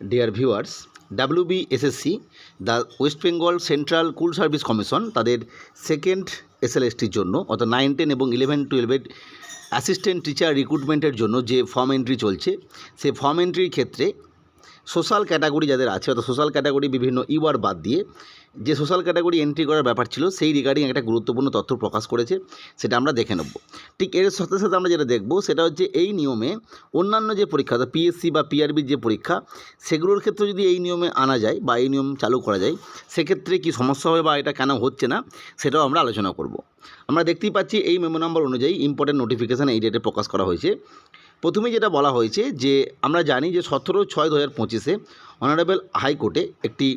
Dear viewers WBSSC the West Bengal central school service commission তাদের second এসএলএসটির জন্য, অর্থাৎ নাইন টেন এবং ইলেভেন টুয়েলভের অ্যাসিস্ট্যান্ট টিচার রিক্রুটমেন্টের জন্য যে ফর্ম এন্ট্রি চলছে সেই ফর্ম এন্ট্রির ক্ষেত্রে সোশ্যাল ক্যাটাগরি যাদের আছে, অর্থাৎ সোশ্যাল ক্যাটাগরি বিভিন্ন ইউআর বাদ দিয়ে, যে সোশ্যাল ক্যাটাগরি এন্ট্রি করার ব্যাপার ছিল, সেই রিগার্ডিং একটা গুরুত্বপূর্ণ তথ্য প্রকাশ করেছে, সেটা আমরা দেখে নেব। ঠিক এর সাথে সাথে আমরা যেটা দেখব, সেটা হচ্ছে এই নিয়মে অন্যান্য যে পরীক্ষা, অর্থাৎ পিএসসি বা পিআরবির যে পরীক্ষা, সেগুলোর ক্ষেত্রে যদি এই নিয়মে আনা যায় বা এই নিয়ম চালু করা যায়, সেক্ষেত্রে কি সমস্যা হবে বা এটা কেন হচ্ছে না, সেটাও আমরা আলোচনা করব। আমরা দেখতেই পাচ্ছি এই মেমো নাম্বার অনুযায়ী ইম্পর্টেন্ট নোটিফিকেশান এই ডেটে প্রকাশ করা হয়েছে। প্রথমে যেটা বলা হয়েছে যে, আমরা জানি যে সতেরো ছয় দু হাজার পঁচিশে অনারেবল হাইকোর্টে একটি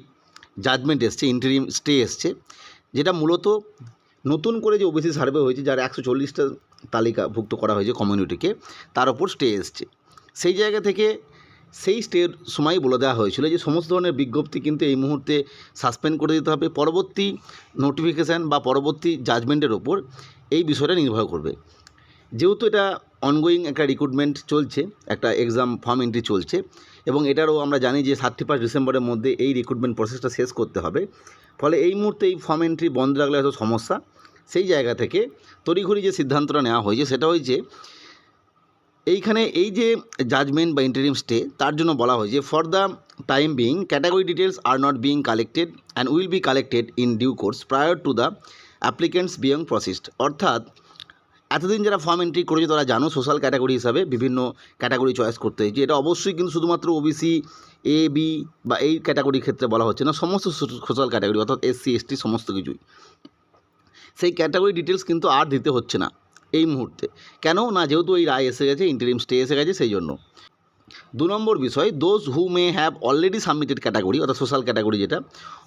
জাজমেন্ট এসছে ইন্টারিম স্টে এসছে, যেটা মূলত নতুন করে যে ওবিসি সার্ভে হয়েছে, যার একশো চল্লিশটা তালিকাভুক্ত করা হয়েছে কমিউনিটিকে তার ওপর স্টে এসছে। সেই জায়গা থেকে সেই স্টের সময় বলে দেওয়া হয়েছিল যে, সমস্ত ধরনের বিজ্ঞপ্তি কিন্তু এই মুহূর্তে সাসপেন্ড করে দিতে হবে। পরবর্তী নোটিফিকেশান বা পরবর্তী জাজমেন্টের ওপর এই বিষয়টা নির্ভর করবে। যেহেতু এটা অনগোয়িং একটা রিক্রুটমেন্ট চলছে, একটা এক্সাম ফর্ম এন্ট্রি চলছে, এবং এটারও আমরা জানি যে থার্টি ফার্স্ট ডিসেম্বরের মধ্যে এই রিক্রুটমেন্ট প্রসেসটা শেষ করতে হবে। ফলে এই মুহূর্তে এই ফর্ম এন্ট্রি বন্ধ রাখলে হয়তো সমস্যা। সেই জায়গা থেকে তড়িঘড়ি যে সিদ্ধান্তটা নেওয়া হয়েছে, সেটা হয়েছে এইখানে এই যে জাজমেন্ট বা ইন্টারিম স্টে তার জন্য বলা হয়েছে for the time being category details are not being collected and will be collected in due course prior to the applicants being processed অর্থাৎ এতদিন যারা ফর্ম এন্ট্রি করেছে তারা জানো সোশ্যাল ক্যাটাগরি হিসাবে বিভিন্ন ক্যাটাগরি চয়েস করতে হয়েছে। এটা অবশ্যই কিন্তু শুধুমাত্র ওবিসি এ বি বা এই ক্যাটাগরির ক্ষেত্রে বলা হচ্ছে না। সমস্ত সোশ্যাল ক্যাটাগরি অর্থাৎ এসসি এসটি সমস্ত কিছুই। সেই ক্যাটাগরি ডিটেলস কিন্তু আর দিতে হচ্ছে না এই মুহূর্তে। কেন? না, যেহেতু এই রায় এসে গেছে ইন্টারিম স্টে এসে গেছে, সেই জন্য। দু নম্বর বিষয় those who may have already submitted category অর্থাৎ সোশ্যাল ক্যাটাগরি যেটা,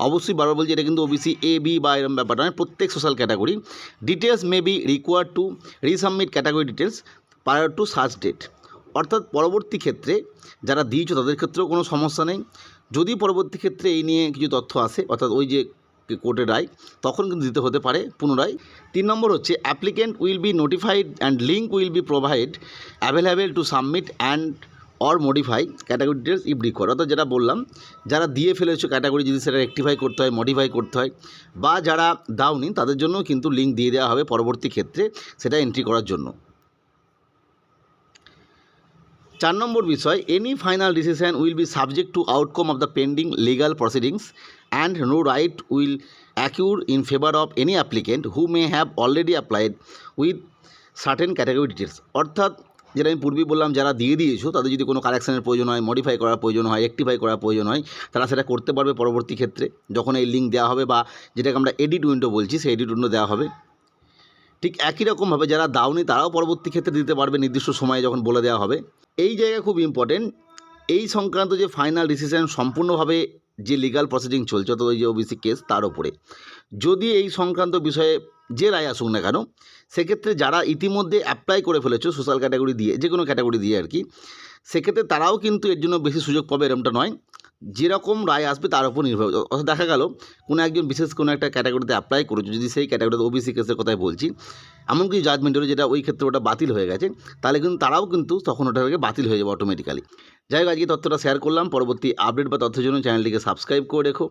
অবশ্যই বারবার বলছি, এটা কিন্তু ওবিসি এ বি বা এরম ব্যাপারটা নয়, প্রত্যেক social category details may be require to resubmit category details prior to search date অর্থাৎ পরবর্তী ক্ষেত্রে যারা দিয়েছ, তাদের ক্ষেত্রেও কোনো সমস্যা নেই। যদি পরবর্তী ক্ষেত্রে এই নিয়ে কিছু তথ্য আসে, অর্থাৎ ওই যে কোর্টের রায়, তখন কিন্তু দিতে হতে পারে পুনরায়। তিন নম্বর হচ্ছে applicant will be notified and link will be provide available to submit and or modify category details if require অর্থাৎ যেটা বললাম, যারা দিয়ে ফেলেছো ক্যাটাগরি যদি সেটা রেক্টিফাই করতে হয় মডিফাই করতে হয়, বা যারা দাওনি, তাদের জন্য কিন্তু লিঙ্ক দিয়ে দেওয়া হবে পরবর্তী ক্ষেত্রে সেটা এন্ট্রি করার জন্য। চার নম্বর বিষয় any final decision will be subject to outcome of the pending legal proceedings and no right will accrue in favour of any applicant who may have already applied with certain category details অর্থাৎ যেটা আমি পূর্বেই বললাম, যারা দিয়ে দিয়েছ, তাদের যদি কোনো কারেকশানের প্রয়োজন হয় মডিফাই করার প্রয়োজন হয় রেক্টিফাই করার প্রয়োজন হয়, তারা সেটা করতে পারবে পরবর্তী ক্ষেত্রে। যখন এই লিঙ্ক দেওয়া হবে বা যেটাকে আমরা এডিট উইন্ডো বলছি, সেই এডিট উইন্ডো দেওয়া হবে। ঠিক একই রকমভাবে যারা দাওনি তারাও পরবর্তী ক্ষেত্রে দিতে পারবে নির্দিষ্ট সময়ে যখন বলে দেওয়া হবে। এই জায়গা খুব ইম্পর্টেন্ট এই সংক্রান্ত যে ফাইনাল ডিসিশন সম্পূর্ণভাবে যে লিগাল প্রসিডিং চলছে, অর্থাৎ ওই যে ওবিসি কেস তার ওপরে যদি এই সংক্রান্ত বিষয়ে যে রায় আসুক না কেন, সেক্ষেত্রে যারা ইতিমধ্যে অ্যাপ্লাই করে ফেলেছো সোশ্যাল ক্যাটাগরি দিয়ে, যে কোনো ক্যাটাগরি দিয়ে আর কি, সেক্ষেত্রে তারাও কিন্তু এর জন্য বেশি সুযোগ পাবে, এরমটা নয় যেরকম রায় আসবে, তার উপর নির্ভর। অর্থাৎ দেখা গেল, কোনো একজন বিশেষ কোনো একটা ক্যাটাগরিতে অ্যাপ্লাই করেছ, যদি সেই ক্যাটাগরিতে ওবিসি কেসের কথাই বলছি এমন কিছু জাজমেন্ট হলো যেটা ওই ক্ষেত্রে ওটা বাতিল হয়ে গেছে, তাহলে কিন্তু তারাও কিন্তু তখন ওটা থেকে বাতিল হয়ে যাবে অটোমেটিক্যালি যাই হোক, আজকে তথ্যটা শেয়ার করলাম। পরবর্তী আপডেট বা তথ্যের জন্য চ্যানেলটিকে সাবস্ক্রাইব করে রেখো।